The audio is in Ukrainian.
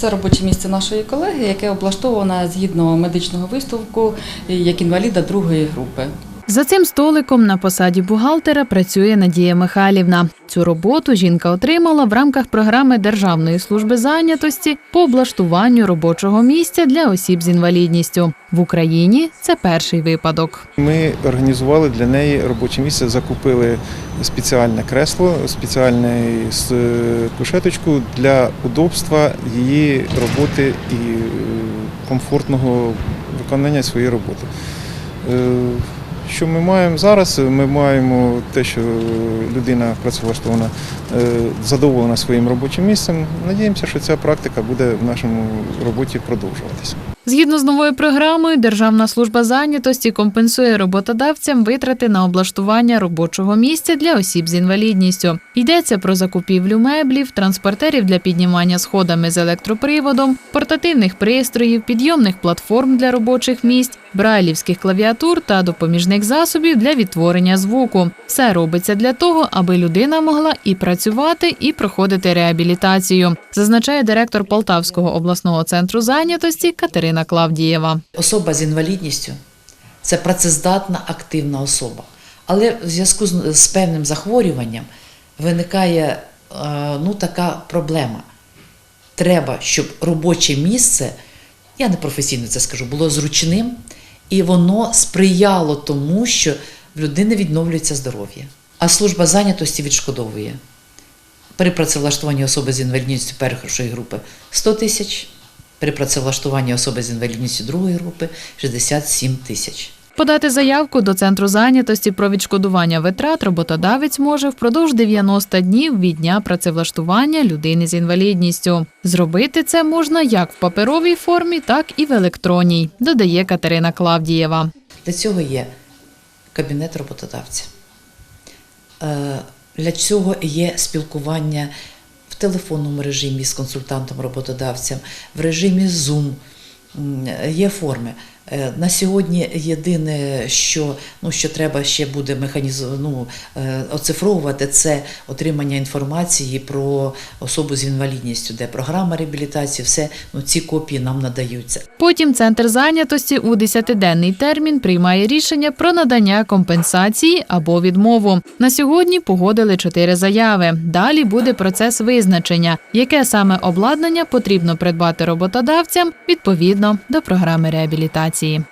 Це робоче місце нашої колеги, яке облаштоване згідно медичного висновку як інваліда другої групи. За цим столиком на посаді бухгалтера працює Надія Михайлівна. Цю роботу жінка отримала в рамках програми Державної служби зайнятості по облаштуванню робочого місця для осіб з інвалідністю. В Україні це перший випадок. Ми організували для неї робоче місце, закупили спеціальне кресло, спеціальну с- кушеточку для удобства її роботи і е, комфортного виконання своєї роботи. Що ми маємо зараз? Ми маємо те, що людина працевлаштована е, задоволена своїм робочим місцем. Надіємося, що ця практика буде в нашому роботі продовжуватися. Згідно з новою програмою, Державна служба зайнятості компенсує роботодавцям витрати на облаштування робочого місця для осіб з інвалідністю. Йдеться про закупівлю меблів, транспортерів для піднімання сходами з електроприводом, портативних пристроїв, підйомних платформ для робочих місць, брайлівських клавіатур та допоміжних засобів для відтворення звуку. Все робиться для того, аби людина могла і працювати, і проходити реабілітацію, зазначає директор Полтавського обласного центру зайнятості Катерина Клавдієва. Особа з інвалідністю це працездатна активна особа. Але в зв'язку з, з певним захворюванням виникає е, ну, така проблема. Треба, щоб робоче місце, я не професійно це скажу, було зручним і воно сприяло тому, що в людини відновлюється здоров'я. А служба зайнятості відшкодовує при працевлаштуванні особи з інвалідністю першої групи 100 тисяч, при працевлаштуванні особи з інвалідністю другої групи 67 тисяч. Подати заявку до центру зайнятості про відшкодування витрат роботодавець може впродовж 90 днів від дня працевлаштування людини з інвалідністю. Зробити це можна як в паперовій формі, так і в електронній, додає Катерина Клавдієва. Для цього є кабінет роботодавця. Е, Для цього є спілкування телефонному режимі з консультантом роботодавцем, в режимі Zoom. Є форми. Е, На сьогодні єдине, що, ну, що треба ще буде механізм, ну, е, оцифровувати, це отримання інформації про особу з інвалідністю, де програма реабілітації, все ну, ці копії нам надаються. Потім центр зайнятості у 10-денний термін приймає рішення про надання компенсації або відмову. На сьогодні погодили чотири заяви. Далі буде процес визначення, яке саме обладнання потрібно придбати роботодавцям відповідно до програми реабілітації інформації.